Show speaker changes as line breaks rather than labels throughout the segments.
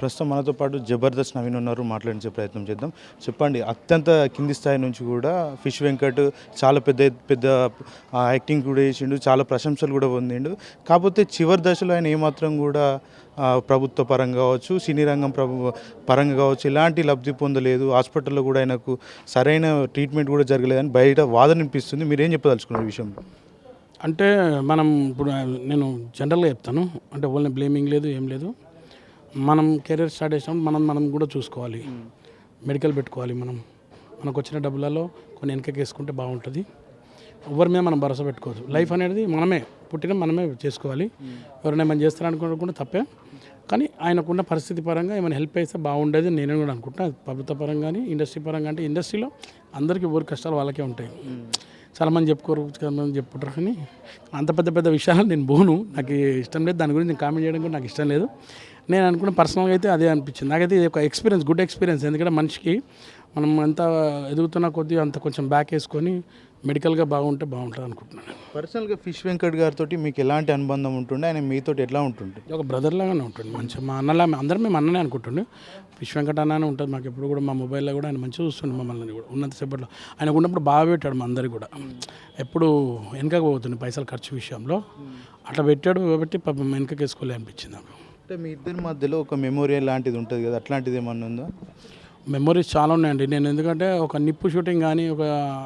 ప్రస్తుతం మనతో పాటు జబర్దస్త్ నవీన్ ఉన్నారు. మాట్లాడించే ప్రయత్నం చేద్దాం. చెప్పండి అత్యంత కింది స్థాయి నుంచి కూడా ఫిష్ వెంకట్ చాలా పెద్ద పెద్ద యాక్టింగ్ కూడా చేసిండు చాలా ప్రశంసలు కూడా పొందిండు. కాకపోతే చివరి దశలో ఆయన ఏమాత్రం కూడా ప్రభుత్వ పరంగా కావచ్చు సినీ రంగం ప్రభు పరంగా కావచ్చు ఎలాంటి లబ్ధి పొందలేదు. హాస్పిటల్లో కూడా ఆయనకు సరైన ట్రీట్మెంట్ కూడా జరగలేదని బయట వాదన వినిపిస్తుంది. మీరేం చెప్పదలుచుకున్నారు విషయం? విషయంలో
అంటే మనం ఇప్పుడు నేను జనరల్గా చెప్తాను. అంటే ఓన్లీ బ్లేమింగ్ లేదు ఏం లేదు. మనం కెరీర్ స్టార్ట్ చేసినప్పుడు మనం మనం కూడా చూసుకోవాలి. మెడికల్ పెట్టుకోవాలి మనం. మనకు వచ్చిన డబ్బులలో కొన్ని వెనకకి వేసుకుంటే బాగుంటుంది. ఎవరి మీద మనం భరోసా పెట్టుకోవద్దు. లైఫ్ అనేది మనమే పుట్టిన మనమే చేసుకోవాలి. ఎవరైనా ఏమైనా కూడా తప్పే. కానీ ఆయనకున్న పరిస్థితి పరంగా ఏమైనా హెల్ప్ అయితే బాగుండేది నేను కూడా అనుకుంటున్నా. ప్రభుత్వ పరంగా కానీ ఇండస్ట్రీ పరంగా అంటే ఇండస్ట్రీలో అందరికీ ఎవరి కష్టాలు వాళ్ళకే ఉంటాయి. చాలామంది చెప్పుకోరు చాలామంది చెప్పుకుంటారు కానీ అంత పెద్ద పెద్ద విషయాలు నేను పోను. నాకు ఇష్టం లేదు దాని గురించి నేను కామెంట్ చేయడం కూడా నాకు ఇష్టం లేదు. నేను అనుకున్న పర్సనల్గా అయితే అదే అనిపించింది. నాకైతే ఇది ఒక ఎక్స్పీరియన్స్ గుడ్ ఎక్స్పీరియన్స్ ఎందుకంటే మనిషికి మనం ఎంత ఎదుగుతున్న కొద్దీ అంత కొంచెం బ్యాక్ వేసుకొని మెడికల్గా బాగుంటే బాగుంటుంది అనుకుంటున్నాను.
పర్సనల్గా ఫిష్ వెంకట్ గారితో మీకు ఎలాంటి అనుబంధం ఉంటుండే? ఆయన మీతో ఎట్లా ఉంటుండే?
ఒక బ్రదర్ లాగానే ఉంటుంది మంచిగా మా అన్నలా అందరం మేము అన్ననే అనుకుంటుండే. విశ్వ వెంకట అన్ననే ఉంటుంది. మాకు ఎప్పుడు కూడా మా మొబైల్లో కూడా ఆయన మంచిగా చూస్తుండే మమ్మల్ని కూడా. ఉన్నంతసేపట్లో ఆయన ఉన్నప్పుడు బాగా పెట్టాడు మా అందరికి కూడా. ఎప్పుడు వెనకకు పోతుంది పైసలు ఖర్చు విషయంలో. అట్లా పెట్టాడు కాబట్టి పాపం వెనకకి వేసుకోలే అనిపించింది నాకు.
అంటే మీ ఇద్దరి మధ్యలో ఒక మెమోరియల్ లాంటిది ఉంటుంది కదా. అట్లాంటిది ఏమన్నా ఉందా?
మెమొరీస్ చాలా ఉన్నాయండి. నేను ఎందుకంటే ఒక నిప్పు షూటింగ్ కానీ ఒక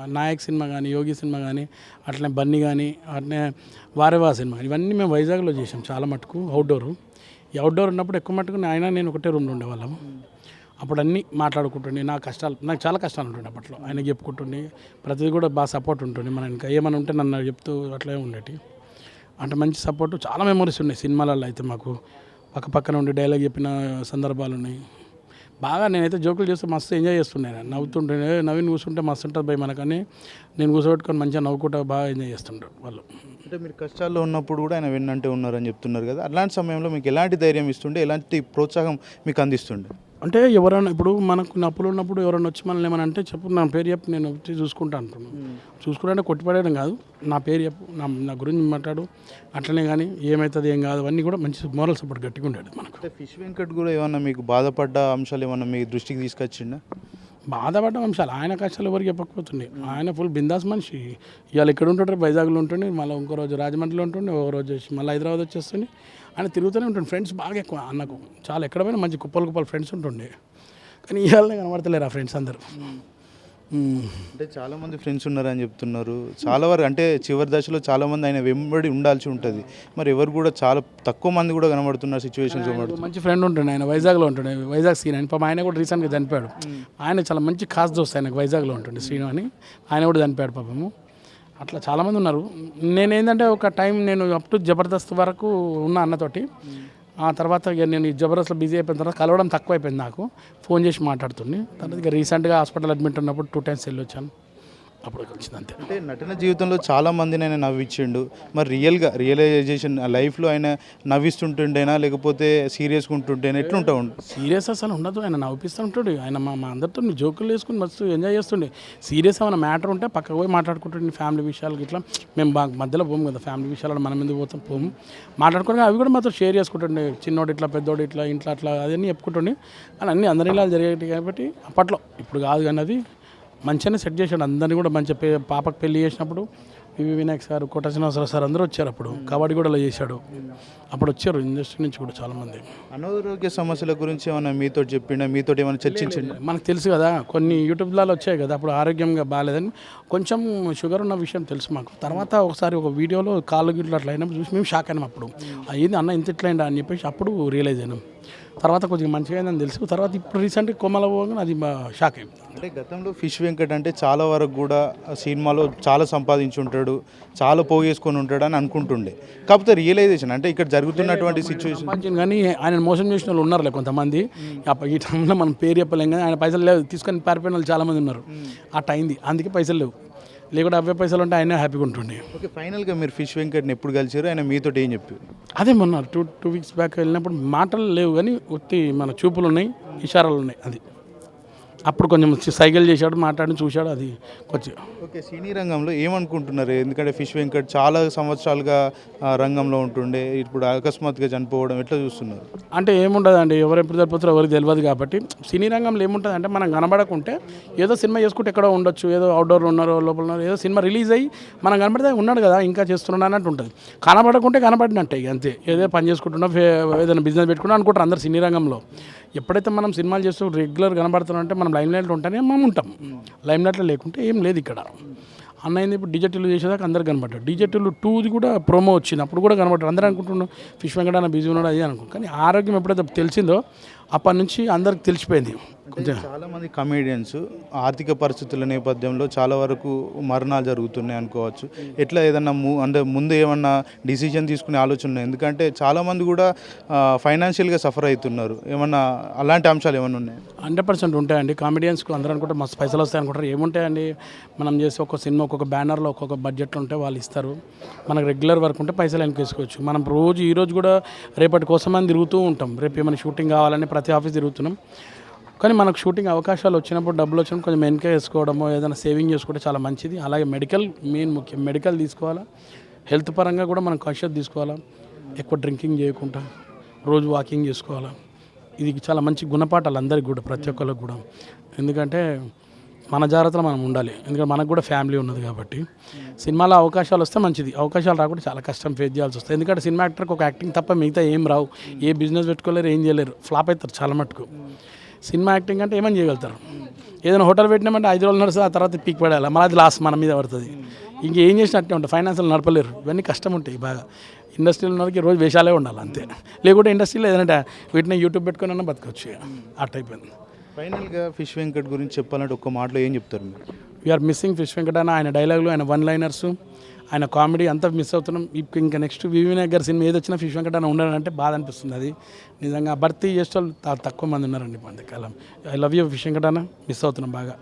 నాయక్ సినిమా కానీ యోగి సినిమా కానీ అట్లనే బన్నీ కానీ అట్లనే వారేవా సినిమా కానీ ఇవన్నీ మేము వైజాగ్లో చేసాం చాలా మటుకు అవుట్డోర్ ఈ అవుట్డోర్ ఉన్నప్పుడు ఎక్కువ మటుకు ఆయన నేను ఒకటే రూమ్లో ఉండేవాళ్ళం అప్పుడు అన్నీ మాట్లాడుకుంటుండే. నా కష్టాలు నాకు చాలా కష్టాలు ఉంటుండే అప్పట్లో. ఆయనకి చెప్పుకుంటుండే. ప్రతిదీ కూడా బాగా సపోర్ట్ ఉంటుంది మన ఇంకా ఏమైనా ఉంటే నన్ను చెప్తూ అట్లే ఉండేటి. అంటే మంచి సపోర్ట్ చాలా మెమరీస్ ఉన్నాయి. సినిమాలలో అయితే మాకు. పక్క పక్కన ఉండి డైలాగ్ చెప్పిన సందర్భాలు ఉన్నాయి. బాగా నేనైతే జోకులు చేస్తే మస్తు ఎంజాయ్ చేస్తుండే నవ్వుతుంటే "ఏ, నవీన్ కూర్చుంటే మస్తు ఉంటుంది భయ మనకని. నేను కూర్చోబెట్టుకొని మంచిగా నవ్వుకుంటా బాగా ఎంజాయ్ చేస్తుంటారు వాళ్ళు.
అంటే మీరు కష్టాల్లో ఉన్నప్పుడు కూడా ఆయన వెన్నంటే ఉన్నారని చెప్తున్నారు కదా. అలాంటి సమయంలో మీకు ఎలాంటి ధైర్యం ఇస్తుండే? ఎలాంటి ప్రోత్సాహం మీకు అందిస్తుండే?
అంటే ఎవరైనా ఇప్పుడు మనకు నప్పులు ఉన్నప్పుడు ఎవరైనా వచ్చి మనల్ని ఏమైనా అంటే చెప్పు నా పేరు చెప్పు నేను వచ్చి చూసుకుంటా అంటున్నాను చూసుకుంటే కొట్టిపడేయడం కాదు. నా పేరు చెప్పు నా నా గురించి మాట్లాడు. అట్లనే కానీ ఏమవుతుంది ఏం కాదు అవన్నీ కూడా మంచి మోరల్ సపోర్ట్ గట్టిగా ఉండేది మనకు.
ఫిష్ వెంకట్ కూడా ఏమన్నా మీకు బాధపడ్డ అంశాలు ఏమన్నా మీ దృష్టికి తీసుకొచ్చిందా
బాధపడ్డ అంశాలు. ఆయన కష్టాలు ఎవరికి చెప్పకపోతుండే. ఆయన ఫుల్ బిందాస్ మనిషి. ఇవాళ ఇక్కడ ఉంటుండే వైజాగ్లో ఉంటుండే మళ్ళీ ఇంకో రోజు రాజమండ్రిలో ఉంటుండే ఒక రోజు వచ్చి మళ్ళీ హైదరాబాద్ వచ్చేస్తుండే ఆయన తిరుగుతూనే ఉంటుండే. ఫ్రెండ్స్ బాగా ఎక్కువ అన్నకు. చాలా ఎక్కడ పోయినా మంచి కుప్పలు కుప్పలు ఫ్రెండ్స్ ఉంటుండే. కానీ ఇవాళనే కనబడతలేరు ఆ ఫ్రెండ్స్ అందరు.
అంటే చాలా మంది ఫ్రెండ్స్ ఉన్నారని చెప్తున్నారు. చాలా వరకు అంటే చివరి దశలో చాలా మంది ఆయన వెంబడి ఉండాల్సి ఉంటుంది. మరి ఎవరు కూడా చాలా తక్కువ మంది కూడా కనబడుతున్నారు సిచ్యువేషన్స్
మంచి ఫ్రెండ్ ఉంటుండే ఆయన వైజాగ్లో ఉంటుండే వైజాగ్ సీన్. ఆయన పాపం ఆయన కూడా రీసెంట్గా చనిపోయాడు. ఆయన చాలా మంచి ఖాస్ దోస్త్ ఆయనకు వైజాగ్లో ఉంటుండే శ్రీను అని ఆయన కూడా చనిపోయాడు పాపము. అట్లా చాలామంది ఉన్నారు. నేను ఏంటంటే ఒక టైం నేను అప్ టు జబర్దస్త్ వరకు ఉన్న అన్నతోటి. ఆ తర్వాత ఇక నేను ఈ జబర్దస్త్లో బిజీ అయిపోయిన తర్వాత కలవడం తక్కువ అయిపోయింది నాకు. ఫోన్ చేసి మాట్లాడుతుంది తర్వాత ఇక రీసెంట్గా హాస్పిటల్ అడ్మిట్ ఉన్నప్పుడు టూ టైమ్స్ వెళ్ళి వచ్చాను అప్పుడు వచ్చింది అంతే.
అంటే నటన జీవితంలో చాలా మందిని ఆయన నవ్వించిండు మరి రియల్గా రియలైజేషన్ లైఫ్లో ఆయన నవ్విస్తుంటుండేనా? లేకపోతే సీరియస్గా ఉంటుంటేనా ఎట్లుంటా ఉండు
సీరియస్ అసలు ఉండదు. ఆయన నవ్విస్తూ ఉంటాడు ఆయన మా మా అందరితో జోకులు వేసుకుని మస్తు ఎంజాయ్ చేస్తుండే. సీరియస్ ఏమైనా మ్యాటర్ ఉంటే పక్కకు పోయి మాట్లాడుకుంటుండే ఫ్యామిలీ విషయాలు ఇట్లా మేము బాగా మధ్యలో పోము కదా ఫ్యామిలీ విషయాలు మనం ఎందుకు పోతాం? పోము. మాట్లాడుకుని అవి కూడా మాతో షేర్ చేసుకుంటుండే. చిన్నోడు ఇట్లా పెద్దోడు ఇట్లా ఇంట్లో అట్లా అదన్నీ చెప్పుకుంటుండే. కానీ అన్ని అందరి ఇలా జరిగేవి కాబట్టి అప్పట్లో. ఇప్పుడు కాదు కానీ అది. మంచిగానే సెట్ చేశాడు. అందరినీ కూడా మంచి పాపకు పెళ్ళి చేసినప్పుడు V V Vinayak sir Kota Srinivasarao sir అందరూ వచ్చారు అప్పుడు. కబడ్డీ కూడా అలా చేశాడు. అప్పుడు వచ్చారు ఇండస్ట్రీ నుంచి కూడా చాలామంది
అనారోగ్య సమస్యల గురించి ఏమైనా మీతో చెప్పిండా? మీతో ఏమైనా చర్చించండి?
మనకు తెలుసు కదా కొన్ని యూట్యూబ్లలో వచ్చాయి కదా అప్పుడు ఆరోగ్యంగా బాగాలేదని కొంచెం షుగర్ ఉన్న విషయం తెలుసు మాకు. తర్వాత ఒకసారి ఒక వీడియోలో కాళ్ళు గిట్లు అట్లా అయినప్పుడు చూసి మేము షాక్ అయినాం అప్పుడు. అయ్యింది అన్న ఇంత ఇట్లయిందా అని చెప్పేసి అప్పుడు రియలైజ్ అయినాం. తర్వాత కొద్దిగా మంచిగా అయిందని తెలుసు. తర్వాత ఇప్పుడు రీసెంట్గా కొమ్మల పోగానే అది షాక్ అయింది.
అంటే గతంలో ఫిష్ వెంకట్ అంటే చాలా వరకు కూడా సినిమాలో చాలా సంపాదించి ఉంటాడు చాలా పోగేసుకొని ఉంటాడు అని అనుకుంటుండే. కాకపోతే రియలైజేషన్ అంటే ఇక్కడ జరుగుతున్నటువంటి సిచ్యువేషన్
కానీ ఆయన మోసం చేసిన వాళ్ళు ఉన్నారులే కొంతమంది. ఈ టైంలో మనం పేరు చెప్పలేం కానీ ఆయన పైసలు లేవు తీసుకొని పారిపోయిన వాళ్ళు చాలామంది ఉన్నారు. అట్ట అయింది అందుకే పైసలు లేవు. లేకుంటే అవే పైసలు ఉంటే ఆయన హ్యాపీగా ఉంటుండే.
ఓకే ఫైనల్గా మీరు ఫిష్ వెంకట్ని ఎప్పుడు కలిసారు ఆయన మీతో ఏం చెప్పారు?
అదే మొన్న టూ టూ వీక్స్ బ్యాక్ వెళ్ళినప్పుడు మాటలు లేవు కానీ ఉత్తి మన చూపులు ఉన్నాయి ఇషారాలు ఉన్నాయి అది. అప్పుడు కొంచెం సైకిల్ చేశాడు మాట్లాడి చూశాడు అది కొంచెం.
ఓకే సినీ రంగంలో ఏమనుకుంటున్నారు? ఎందుకంటే ఫిష్ వెంకట్ చాలా సంవత్సరాలుగా రంగంలో ఉంటుండే. ఇప్పుడు అకస్మాత్తుగా చనిపోవడం ఎట్లా చూస్తున్నారు?
అంటే ఏముండదండి ఎవరు ఎప్పుడు చనిపోతారో ఎవరికి తెలియదు కాబట్టి. సినీ రంగంలో ఏముంటుంది అంటే మనం కనబడకుంటే ఏదో సినిమా చేసుకుంటే ఎక్కడో ఉండొచ్చు ఏదో అవుట్డోర్లో ఉన్నారో లోపల ఉన్నారో ఏదో సినిమా రిలీజ్ అయ్యి మనం కనబడితే ఉన్నాడు కదా ఇంకా చేస్తున్నాడు అన్నట్టు ఉంటుంది. కనబడకుంటే కనబడినట్టే అంతే. ఏదో పని చేసుకుంటున్నా ఏదైనా బిజినెస్ పెట్టుకున్నా అనుకుంటారు అందరు సినీ రంగంలో. ఎప్పుడైతే మనం సినిమాలు చేస్తూ రెగ్యులర్ కనబడుతున్నాం అంటే మనం లైమ్ లైట్లో ఉంటేనే మనం ఉంటాం. లైమ్ లైట్లో లేకుంటే ఏం లేదు ఇక్కడ. అన్న అయింది ఇప్పుడు డిజిటల్ చేసేదాకా అందరు కనబడ్డారు. డిజిటల్ టూది కూడా ప్రోమో వచ్చింది. అప్పుడు కూడా కనబడ్డారు. అందరూ అనుకుంటున్నాం ఫిష్ వెంకట బిజీ ఉన్నాడు? అది అనుకో కానీ ఆరోగ్యం ఎప్పుడైతే తెలిసిందో అప్పటి నుంచి అందరికి తెలిసిపోయింది. కొంచెం
చాలా మంది కమేడియన్స్ ఆర్థిక పరిస్థితుల నేపథ్యంలో చాలా వరకు మరణాలు జరుగుతున్నాయి అనుకోవచ్చు. ఎట్లా ఏదన్నా ము అంటే ముందు ఏమన్నా డిసిజన్ తీసుకునే ఆలోచన ఉన్నాయి? ఎందుకంటే చాలా మంది కూడా ఫైనాన్షియల్గా సఫర్ అవుతున్నారు. ఏమన్నా అలాంటి అంశాలు ఏమన్నా ఉన్నాయి?
హండ్రెడ్ పర్సెంట్ ఉంటాయండి. కామెడియన్స్కి అందరూ అనుకుంటే మస్తు పైసలు వస్తాయి అనుకుంటారు. ఏముంటాయండి? మనం చేసే ఒక్కొక్క సినిమా ఒక్కొక్క బ్యానర్లో ఒక్కొక్క బడ్జెట్లో ఉంటే వాళ్ళు ఇస్తారు. మనకు రెగ్యులర్ వర్క్ ఉంటే పైసలు వెనకేసుకోవచ్చు మనం రోజు ఈ రోజు కూడా రేపటి కోసం అని తిరుగుతూ ఉంటాం. రేపు ఏమైనా షూటింగ్ కావాలని ప్రతి ఆఫీస్ తిరుగుతున్నాం. కానీ మనకు షూటింగ్ అవకాశాలు వచ్చినప్పుడు డబ్బులు వచ్చినప్పుడు కొంచెం వెనక వేసుకోవడమో ఏదైనా సేవింగ్ చేసుకుంటే చాలా మంచిది. అలాగే మెడికల్ మెయిన్ ముఖ్యం మెడికల్ తీసుకోవాలా? హెల్త్ పరంగా కూడా మనం కాన్షియస్ తీసుకోవాలా? ఎక్కువ డ్రింకింగ్ చేయకుండా రోజు వాకింగ్ చేసుకోవాలా? ఇది చాలా మంచి గుణపాఠాలు అందరికి కూడా ప్రతి ఒక్కరికి కూడా. ఎందుకంటే మన జాగ్రత్తలో మనం ఉండాలి. ఎందుకంటే మనకు కూడా ఫ్యామిలీ ఉన్నది కాబట్టి. సినిమాలో అవకాశాలు వస్తే మంచిది. అవకాశాలు రాకుండా చాలా కష్టం ఫేస్ చేయాల్సి వస్తుంది. ఎందుకంటే సినిమా యాక్టర్కి ఒక యాక్టింగ్ తప్ప మిగతా ఏం రావు. ఏ బిజినెస్ పెట్టుకోలేరు ఏం చేయలేరు. ఫ్లాప్ అవుతారు చాలా మటుకు. సినిమా యాక్టింగ్ అంటే ఏమని చేయగలుగుతారు? ఏదైనా హోటల్ పెట్టినామంటే ఐదు రోజులు నడుస్తుంది ఆ తర్వాత పీక్ పడాలి మళ్ళీ అది లాస్ మన మీద పడుతుంది. ఇంకేం చేసినట్టే ఉంటుంది. ఫైనాన్షియల్ నడపలేరు. ఇవన్నీ కష్టం ఉంటాయి బాగా. ఇండస్ట్రీలో ఉన్నవారికి రోజు వేషాలే ఉండాలి అంతే. లేకుంటే ఇండస్ట్రీలో ఏదైనా వీటిని యూట్యూబ్ పెట్టుకుని అన్నా బతకొచ్చు టైప్ అయింది
ఫైనల్గా ఫిష్ వెంకట్ గురించి చెప్పాలంటే ఒక్క మాటలో ఏం చెప్తారు మీరు?
వీఆర్ మిస్సింగ్ ఫిష్ వెంకటన్న ఆయన డైలాగులు ఆయన వన్ లైనర్స్ ఆయన కామెడీ అంతా మిస్ అవుతున్నాం. ఇప్పుడు ఇంకా నెక్స్ట్ వివినాయక్ గారి సినిమా ఏది వచ్చినా ఫిష్ వెంకటన్న ఉండాలంటే బాధ అనిపిస్తుంది అది. నిజంగా భర్తీ చేసే వాళ్ళు తక్కువ మంది ఉన్నారండి ఈ కాలం. I love you fish Venkatanna miss అవుతున్నాం బాగా.